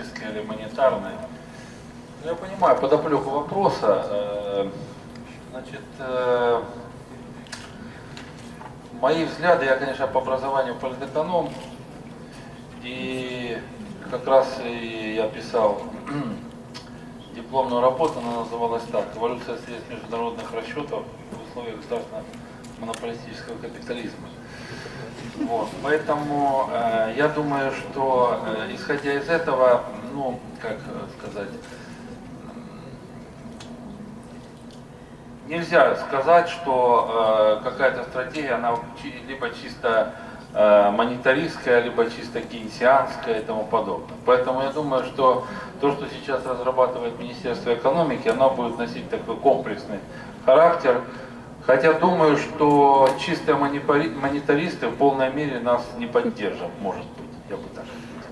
экономической или монетарной. Я понимаю подоплеку вопроса. Э, Значит, э, мои взгляды, я, конечно, по образованию политэконом, и как раз и я писал дипломную работу, она называлась так «Эволюция средств международных расчетов в условиях государственного монополистического капитализма». Вот, поэтому э, я думаю, что э, исходя из этого, ну, как сказать, нельзя сказать, что э, какая-то стратегия, она либо чисто э, монетаристская, либо чисто кейнсианская и тому подобное. Поэтому я думаю, что то, что сейчас разрабатывает Министерство экономики, оно будет носить такой комплексный характер. Хотя думаю, что чистые монетаристы в полной мере нас не поддержат, может быть, я бы так сказал.